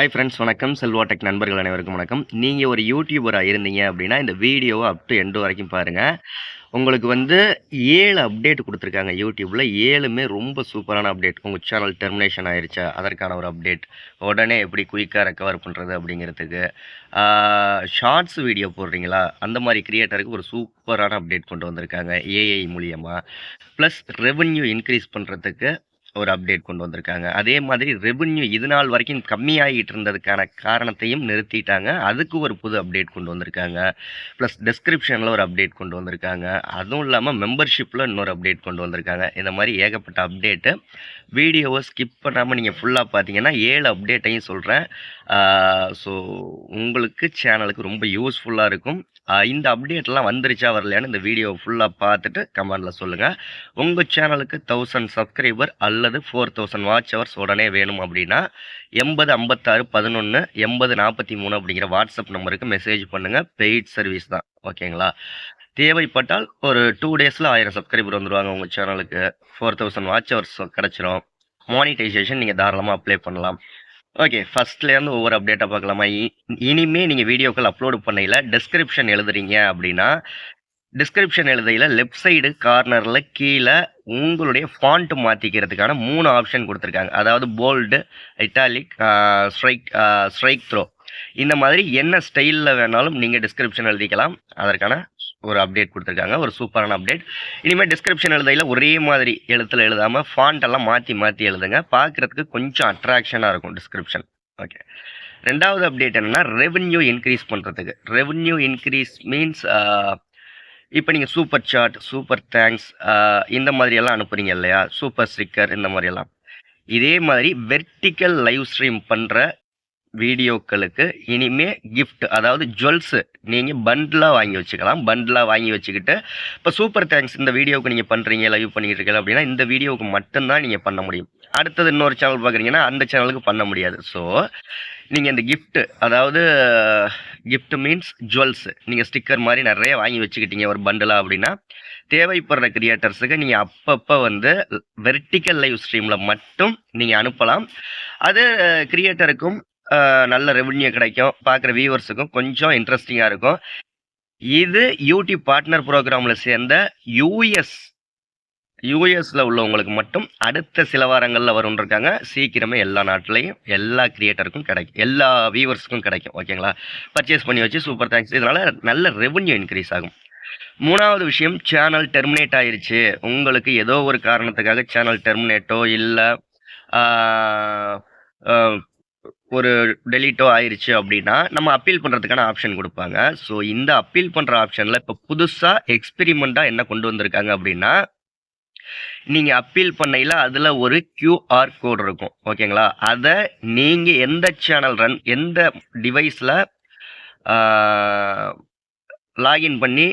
Hi friends வணக்கம். Selva tech நண்பர்கள் அனைவருக்கும் வணக்கம். நீங்கள் ஒரு யூடியூபராக இருந்தீங்க அப்படின்னா இந்த வீடியோவை அப் டு எண்டு வரைக்கும் பாருங்கள் உங்களுக்கு வந்து ஏழு அப்டேட் கொடுத்துருக்காங்க யூடியூப்பில் ஏழுமே ரொம்ப சூப்பரான அப்டேட் உங்கள் சேனல் டெர்மினேஷன் ஆயிடுச்சா அதற்கான ஒரு அப்டேட் உடனே எப்படி குயிக்காக ரெக்கவர் பண்ணுறது அப்படிங்கிறதுக்கு ஷார்ட்ஸ் வீடியோ போடுறீங்களா? அந்த மாதிரி க்ரியேட்டருக்கு ஒரு சூப்பரான அப்டேட் கொண்டு வந்திருக்காங்க ஏஐ மூலியமாக ப்ளஸ் ரெவன்யூ இன்க்ரீஸ் பண்ணுறதுக்கு ஒரு அப்டேட் கொண்டு வந்திருக்காங்க. அதே மாதிரி ரெவென்யூ இது நாள் வரைக்கும் கம்மியாகிட்டு இருந்ததுக்கான காரணத்தையும் நிறுத்திட்டாங்க. அதுக்கு ஒரு புது அப்டேட் கொண்டு வந்திருக்காங்க. ப்ளஸ் டெஸ்கிரிப்ஷனில் ஒரு அப்டேட் கொண்டு வந்திருக்காங்க. அதுவும் இல்லாமல் மெம்பர்ஷிப்பில் இன்னொரு அப்டேட் கொண்டு வந்திருக்காங்க. இந்த மாதிரி ஏகப்பட்ட அப்டேட்டு வீடியோவை ஸ்கிப் பண்ணாமல் நீங்கள் ஃபுல்லாக பார்த்தீங்கன்னா ஏழு அப்டேட்டையும் சொல்கிறேன் ஸோ உங்களுக்கு சேனலுக்கு ரொம்ப யூஸ்ஃபுல்லாக இருக்கும். இந்த அப்டேட்லாம் வந்துருச்சா வரலையான்னு இந்த வீடியோ ஃபுல்லாக பார்த்துட்டு கமெண்டில் சொல்லுங்கள் உங்கள் சேனலுக்கு தௌசண்ட் சப்ஸ்கிரைபர் அல்லது ஃபோர் தௌசண்ட் வாட்ச் ஹவர்ஸ் உடனே வேணும் அப்படின்னா எண்பது ஐம்பத்தாறு பதினொன்று எண்பது நாற்பத்தி மூணு அப்படிங்கிற வாட்ஸ்அப் நம்பருக்கு மெசேஜ் பண்ணுங்கள் பெய்ட் சர்வீஸ் தான். ஓகேங்களா தேவைப்பட்டால் ஒரு டூ டேஸில் ஆயிரம் சப்ஸ்கிரைபர் வந்துடுவாங்க உங்கள் சேனலுக்கு ஃபோர் தௌசண்ட் வாட்ச் ஹவர்ஸ் கிடச்சிரும். மானிட்டைசேஷன் நீங்கள் தாராளமாக அப்ளை பண்ணலாம். ஓகே ஃபஸ்ட்லேருந்து ஒவ்வொரு அப்டேட்டாக பார்க்கலாமா? இனிமே நீங்கள் வீடியோக்கள் அப்லோடு பண்ணையில் டிஸ்கிரிப்ஷன் எழுதுறீங்க அப்படின்னா டிஸ்கிரிப்ஷன் எழுதையில் லெஃப்ட் சைடு கார்னரில் கீழே உங்களுடைய ஃபாண்ட் மாற்றிக்கிறதுக்கான மூணு ஆப்ஷன் கொடுத்துருக்காங்க. அதாவது bold italic strike strike through இந்த மாதிரி என்ன ஸ்டைலில் வேணாலும் நீங்கள் டிஸ்கிரிப்ஷன் எழுதிக்கலாம். அதற்கான ஒரு அப்டேட் கொடுத்துருக்காங்க. ஒரு சூப்பரான அப்டேட் இனிமேல் டிஸ்கிரிப்ஷன் எழுதையில் ஒரே மாதிரி எழுத்தில் எழுதாமல் ஃபாண்டெல்லாம் மாற்றி மாற்றி எழுதுங்க. பார்க்குறதுக்கு கொஞ்சம் அட்ராக்ஷனாக இருக்கும் டிஸ்கிரிப்ஷன் ஓகே ரெண்டாவது அப்டேட் என்னென்னா ரெவென்யூ இன்க்ரீஸ் பண்ணுறதுக்கு ரெவென்யூ இன்க்ரீஸ் மீன்ஸ் இப்போ நீங்கள் சூப்பர் சாட் சூப்பர் தேங்க்ஸ் இந்த மாதிரியெல்லாம் அனுப்புகிறீங்க இல்லையா? சூப்பர் ஸ்டிக்கர் இந்த மாதிரி எல்லாம். இதே மாதிரி வெர்டிக்கல் லைவ் ஸ்ட்ரீம் பண்ணுற வீடியோக்களுக்கு இனிமே கிஃப்ட் அதாவது ஜுவல்ஸு நீங்கள் பண்டிலாக வாங்கி வச்சுக்கலாம். பண்டிலாக வாங்கி வச்சுக்கிட்டு இப்போ சூப்பர் தேங்க்ஸ் இந்த வீடியோவுக்கு நீங்கள் பண்ணுறீங்க லைவ் பண்ணிக்கிட்டு இருக்கீங்க அப்படின்னா இந்த வீடியோவுக்கு மட்டும்தான் நீங்கள் பண்ண முடியும். அடுத்தது இன்னொரு சேனல் பார்க்குறீங்கன்னா அந்த சேனலுக்கு பண்ண முடியாது. ஸோ நீங்கள் இந்த கிஃப்ட்டு அதாவது கிஃப்ட் மீன்ஸ் ஜுவல்ஸு நீங்கள் ஸ்டிக்கர் மாதிரி நிறைய வாங்கி வச்சுக்கிட்டீங்க ஒரு பண்டலாக அப்படின்னா தேவைப்படுற கிரியேட்டர்ஸுக்கு நீங்கள் அப்பப்போ வந்து வெர்டிக்கல் லைவ் ஸ்ட்ரீமில் மட்டும் நீங்கள் அனுப்பலாம். அது கிரியேட்டருக்கும் நல்ல ரெவன்யூ கிடைக்கும். பார்க்குற வியூவர்ஸுக்கும் கொஞ்சம் இன்ட்ரெஸ்டிங்காக இருக்கும். இது யூடியூப் பார்ட்னர் ப்ரோக்ராமில் சேர்ந்த யூஎஸ் யூஎஸில் உள்ளவங்களுக்கு மட்டும் அடுத்த சில வாரங்களில் வரும்னு இருக்காங்க சீக்கிரமே எல்லா நாட்டிலையும் எல்லா கிரியேட்டருக்கும் கிடைக்கும் எல்லா வியூவர்ஸுக்கும் கிடைக்கும். ஓகேங்களா பர்ச்சேஸ் பண்ணி வச்சு சூப்பர் தேங்க்ஸ் இதனால் நல்ல ரெவென்யூ இன்க்ரீஸ் ஆகும். மூணாவது விஷயம் சேனல் டெர்மினேட் ஆயிடுச்சு உங்களுக்கு ஏதோ ஒரு காரணத்துக்காக சேனல் டெர்மினேட்டோ இல்லை ஒரு டெலீட்டோ ஆயிடுச்சு அப்படின்னா நம்ம அப்பீல் பண்ணுறதுக்கான ஆப்ஷன் கொடுப்பாங்க. ஸோ இந்த அப்பீல் பண்ணுற ஆப்ஷனில் இப்போ புதுசாக எக்ஸ்பெரிமெண்ட்டாக என்ன கொண்டு வந்திருக்காங்க அப்படின்னா நீங்கள் அப்பீல் பண்ணையில் அதில் ஒரு கியூஆர் கோட் இருக்கும். ஓகேங்களா? அதை நீங்கள் எந்த சேனல் ரன் எந்த டிவைஸில் லாகின் பண்ணி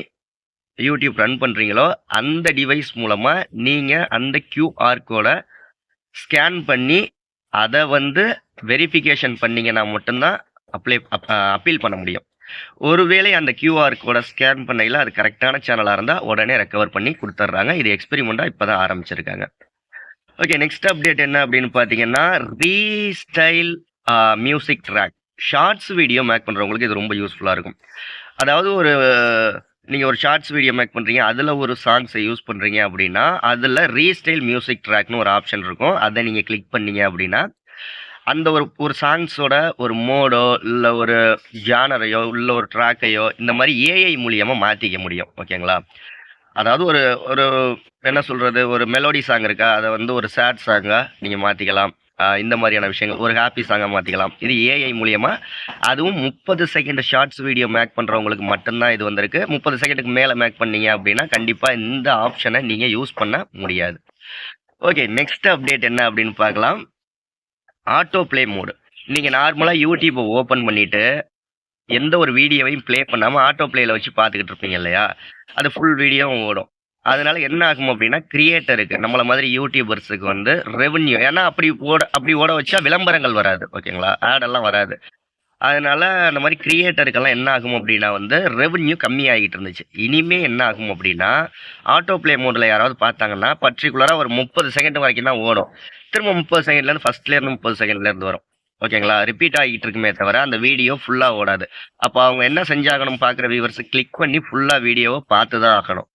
யூடியூப் ரன் பண்ணுறீங்களோ அந்த டிவைஸ் மூலமாக நீங்கள் அந்த கியூஆர் கோடை ஸ்கேன் பண்ணி அதை வந்து வெரிஃபிகேஷன் பண்ணிங்கன்னா மட்டும்தான் அப்ளை அப்பீல் பண்ண முடியும். ஒருவேளை அந்த கியூஆர் கோடை ஸ்கேன் பண்ணையில் அது கரெக்டான சேனலாக இருந்தால் உடனே ரெக்கவர் பண்ணி கொடுத்துட்றாங்க இது எக்ஸ்பெரிமெண்ட்டாக இப்போ தான் ஆரம்பிச்சிருக்காங்க. ஓகே நெக்ஸ்ட் அப்டேட் என்ன அப்படின்னு பார்த்தீங்கன்னா restyle music track shorts video make பண்ணுறவங்களுக்கு இது ரொம்ப யூஸ்ஃபுல்லாக இருக்கும். அதாவது ஒரு நீங்கள் ஒரு ஷார்ட்ஸ் வீடியோ மேக் பண்ணுறீங்க அதில் ஒரு சாங்ஸை யூஸ் பண்ணுறீங்க அப்படின்னா அதில் ரீஸ்டைல் மியூசிக் ட்ராக்னு ஒரு ஆப்ஷன் இருக்கும். அதை நீங்கள் கிளிக் பண்ணீங்க அப்படின்னா அந்த ஒரு ஒரு சாங்ஸோட ஒரு மோடோ இல்லை ஒரு ஜானரையோ இல்லை ஒரு ட்ராக்கையோ இந்த மாதிரி ஏஐ மூலியமாக மாற்றிக்க முடியும். ஓகேங்களா? அதாவது ஒரு ஒரு என்ன சொல்கிறது ஒரு மெலோடி சாங் இருக்கா? அதை வந்து ஒரு சேட் சாங்காக நீங்கள் மாற்றிக்கலாம் இந்த மாதிரியான விஷயங்கள். ஒரு ஹாப்பி சாங்காக மாற்றிக்கலாம் இது ஏஐ மூலியமாக அதுவும் முப்பது செகண்ட் ஷார்ட்ஸ் வீடியோ மேக் பண்ணுறவங்களுக்கு மட்டும்தான் இது வந்திருக்கு. முப்பது செகண்டுக்கு மேலே மேக் பண்ணீங்க அப்படின்னா கண்டிப்பாக இந்த ஆப்ஷனை நீங்கள் யூஸ் பண்ண முடியாது. ஓகே நெக்ஸ்ட் அப்டேட் என்ன அப்படின்னு பார்க்கலாம். ஆட்டோ ப்ளே மோடு நீங்கள் நார்மலாக யூடியூப்பை ஓப்பன் பண்ணிவிட்டு எந்த ஒரு வீடியோவையும் ப்ளே பண்ணாமல் ஆட்டோ ப்ளேயில் வச்சு பார்த்துக்கிட்டு இருப்பீங்க இல்லையா? அது ஃபுல் வீடியோவும் ஓடும். அதனால என்ன ஆகும் அப்படின்னா கிரியேட்டருக்கு நம்மள மாதிரி யூடியூபர்ஸுக்கு வந்து ரெவன்யூ ஏன்னா அப்படி ஓட அப்படி ஓட வச்சா விளம்பரங்கள் வராது ஓகேங்களா ஆடெல்லாம் வராது. அதனால அந்த மாதிரி கிரியேட்டருக்கெல்லாம் என்ன ஆகும் அப்படின்னா வந்து ரெவன்யூ கம்மியாகிட்டு இருந்துச்சு. இனிமேல் என்ன ஆகும் அப்படின்னா ஆட்டோ ப்ளே மோடில் யாராவது பார்த்தாங்கன்னா பர்டிகுலராக ஒரு முப்பது செகண்ட் வரைக்கும் தான் ஓடும். திரும்ப முப்பது செகண்ட்லேருந்து ஃபஸ்ட்லேருந்து முப்பது செகண்ட்லேருந்து வரும். ஓகேங்களா ரிப்பீட் ஆகிட்டு இருக்குமே தவிர அந்த வீடியோ ஃபுல்லாக ஓடாது. அப்போ அவங்க என்ன செஞ்சாகணும் பார்க்குற வியூவர்ஸ் கிளிக் பண்ணி ஃபுல்லாக வீடியோவை பார்த்து தான் ஆகணும்.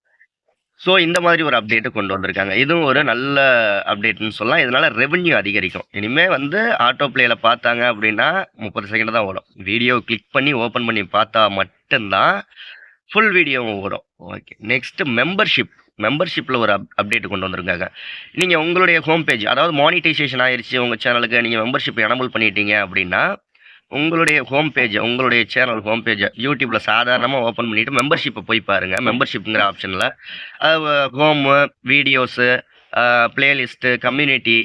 ஸோ இந்த மாதிரி ஒரு அப்டேட்டு கொண்டு வந்திருக்காங்க. இதுவும் ஒரு நல்ல அப்டேட்னு சொல்லலாம். இதனால் ரெவென்யூ அதிகரிக்கும். இனிமேல் வந்து ஆட்டோ பிளேயில் பார்த்தாங்க அப்படின்னா முப்பது செகண்ட் தான் ஓடும். வீடியோ கிளிக் பண்ணி ஓப்பன் பண்ணி பார்த்தா மட்டும்தான் ஃபுல் வீடியோவும் ஓடும். ஓகே நெக்ஸ்ட்டு மெம்பர்ஷிப் மெம்பர்ஷிப்பில் ஒரு அப் அப்டேட் கொண்டு வந்திருக்காங்க. நீங்கள் உங்களுடைய ஹோம் பேஜ் அதாவது மானிட்டைசேஷன் ஆயிடுச்சு உங்கள் சேனலுக்கு நீங்கள் மெம்பர்ஷிப் எனபிள் பண்ணிட்டீங்க அப்படின்னா உங்களுடைய ஹோம் பேஜ் உங்களுடைய சேனல் ஹோம் பேஜை யூடியூப்பில் சாதாரணமாக ஓப்பன் பண்ணிவிட்டு மெம்பர்ஷிப்பை போய் பாருங்கள் மெம்பர்ஷிப்புங்கிற ஆப்ஷனில் ஹோமு வீடியோஸு பிளேலிஸ்ட்டு கம்யூனிட்டி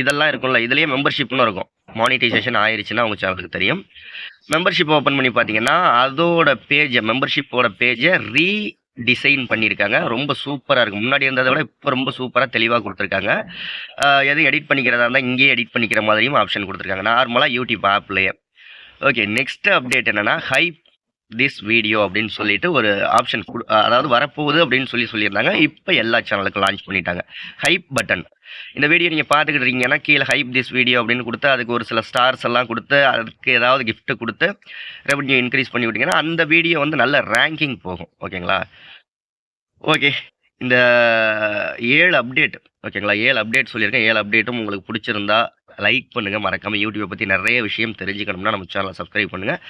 இதெல்லாம் இருக்கும்ல. இதுலேயே மெம்பர்ஷிப்னு இருக்கும். மானிட்டைசேஷன் ஆயிடுச்சுன்னா உங்கள் சேனலுக்கு தெரியும். மெம்பர்ஷிப் ஓப்பன் பண்ணி பார்த்தீங்கன்னா அதோட பேஜை மெம்பர்ஷிப்போட பேஜை ரீ டிசைன் பண்ணியிருக்காங்க ரொம்ப சூப்பராக இருக்கும் முன்னாடி இருந்ததை விட இப்போ ரொம்ப சூப்பராக தெளிவாக கொடுத்துருக்காங்க. எதுவும் எடிட் பண்ணிக்கிறதா இருந்தால் இங்கேயே எடிட் பண்ணிக்கிற மாதிரியும் ஆப்ஷன் கொடுத்துருக்காங்க. நார்மலாக யூடியூப் ஆப்லேயே ஓகே நெக்ஸ்ட் அப்டேட் என்னன்னா ஹைப் திஸ் வீடியோ அப்படின்னு சொல்லிட்டு ஒரு ஆப்ஷன் அதாவது வரப்போகுது அப்படின்னு சொல்லி சொல்லியிருந்தாங்க. இப்போ எல்லா சேனலுக்கும் லான்ச் பண்ணிட்டாங்க. ஹைப் பட்டன் இந்த வீடியோ நீங்கள் பார்த்துக்கிட்டு இருக்கீங்கன்னா கீழே ஹைப் திஸ் வீடியோ அப்படின்னு கொடுத்து அதுக்கு ஒரு சில ஸ்டார்ஸ் எல்லாம் கொடுத்து அதுக்கு ஏதாவது கிஃப்ட் கொடுத்து ரெவன்யூ இன்க்ரீஸ் பண்ணி விட்டிங்கன்னா அந்த வீடியோ வந்து நல்ல ரேங்கிங் போகும். ஓகேங்களா ஓகே இந்த ஏழு அப்டேட் ஓகேங்களா ஏழு அப்டேட் சொல்லியிருக்கேன். ஏழு அப்டேட்டும் உங்களுக்கு பிடிச்சிருந்தா லைக் பண்ணுங்கள் மறக்காமல் யூடியூப்பை பற்றி நிறைய விஷயம் தெரிஞ்சுக்கணும்னா நம்ம சேனலை சப்ஸ்கிரைப் பண்ணுங்கள்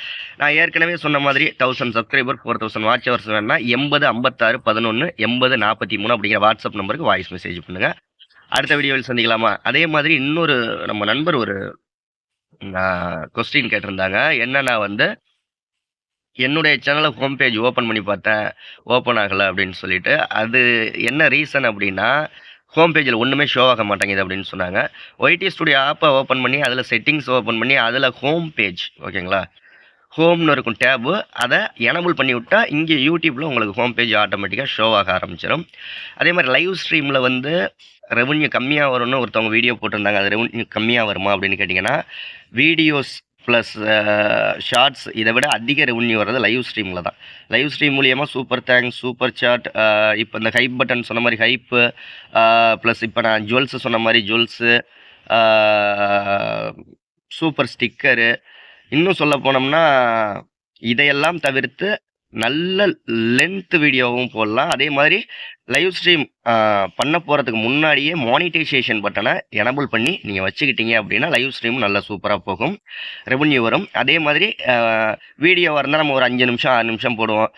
நான் ஏற்கனவே சொன்ன மாதிரி thousand subscriber four thousand watch hours வேணால் எண்பது ஐம்பத்தாறு பதினொன்று எண்பது நாற்பத்தி மூணு அப்படிங்கிற வாட்ஸ்அப் நம்பருக்கு வாய்ஸ் மெசேஜ் பண்ணுங்கள் அடுத்த வீடியோவில் சந்திக்கலாமா? அதே மாதிரி இன்னொரு நம்ம நண்பர் ஒரு கொஸ்டின் கேட்டிருந்தாங்க. என்னன்னா வந்து என்னுடைய சேனலை ஹோம் பேஜ் ஓப்பன் பண்ணி பார்த்தேன். ஓப்பன் ஆகலை அப்படின்னு சொல்லிட்டு. அது என்ன ரீசன் அப்படின்னா ஹோம் பேஜில் ஒன்றுமே ஷோ ஆக மாட்டேங்குது அப்படின்னு சொன்னாங்க. ஒய்டி ஸ்டுடியோ ஆப்பை ஓப்பன் பண்ணி அதில் செட்டிங்ஸ் ஓப்பன் பண்ணி அதில் ஹோம் பேஜ் ஓகேங்களா? ஹோம்னு இருக்கும் டேபு அதை எனபிள் பண்ணி விட்டால் இங்கே யூடியூப்பில் உங்களுக்கு ஹோம் பேஜ் ஆட்டோமேட்டிக்காக ஷோ ஆக ஆரம்பிச்சிடும் அதே மாதிரி லைவ் ஸ்ட்ரீமில் வந்து ரெவன்யூ கம்மியாக வரும்னு ஒருத்தவங்க வீடியோ போட்டிருந்தாங்க. அது ரெவன்யூ கம்மியாக வருமா அப்படின்னு கேட்டிங்கன்னா வீடியோஸ் ப்ளஸ் ஷார்ட்ஸ் uh, இதை விட அதிக ரெவன்யூ வர்றது லைவ் ஸ்ட்ரீமில் தான். லைவ் ஸ்ட்ரீம் மூலியமாக சூப்பர் தேங்க்ஸ் சூப்பர் சாட் இப்போ இந்த ஹைப் பட்டன் சொன்ன மாதிரி ஹைப்பு ப்ளஸ் இப்போ நான் ஜுவல்ஸு சொன்ன மாதிரி ஜுவல்ஸு சூப்பர் ஸ்டிக்கரு இன்னும் சொல்ல போனோம்னா இதையெல்லாம் தவிர்த்து நல்ல லென்த் வீடியோவும் போடலாம். அதே மாதிரி லைவ் ஸ்ட்ரீம் பண்ண போகிறதுக்கு முன்னாடியே மானிட்டைசேஷன் பட்டனை எனபிள் பண்ணி நீங்கள் வச்சுக்கிட்டீங்க அப்படின்னா லைவ் ஸ்ட்ரீம் நல்லா சூப்பராக போகும். ரெவன்யூ வரும். அதே மாதிரி வீடியோவாக இருந்தால் நம்ம ஒரு அஞ்சு நிமிஷம் ஆறு நிமிஷம் போடுவோம்.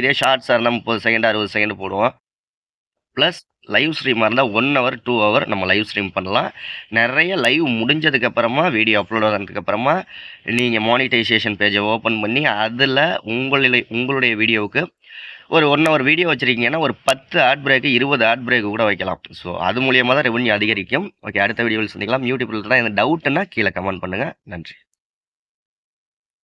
இதே ஷார்ட்ஸாக இருந்தால் முப்பது செகண்ட் அறுபது செகண்ட் போடுவோம். ப்ளஸ் லைவ் ஸ்ட்ரீமாக இருந்தால் ஒன் ஹவர் டூ ஹவர் நம்ம லைவ் ஸ்ட்ரீம் பண்ணலாம். நிறைய லைவ் முடிஞ்சதுக்கப்புறமா வீடியோ அப்லோட் ஆனதுக்கப்புறமா நீங்கள் மானிட்டைசேஷன் பேஜை ஓப்பன் பண்ணி அதில் உங்களுடைய உங்களுடைய வீடியோவுக்கு ஒரு ஒன் ஹவர் வீடியோ வச்சுருக்கீங்கன்னா ஒரு பத்து ஆட் பிரேக்கு இருபது ஆட் பிரேக்கு கூட வைக்கலாம். ஸோ அது மூலியமாக தான் ரெவன்யூ அதிகரிக்கும். ஓகே அடுத்த வீடியோவில் சந்திக்கலாம். யூடியூப்பில் தான். எந்த டவுட்டுன்னா கீழே கமெண்ட் பண்ணுங்கள் நன்றி.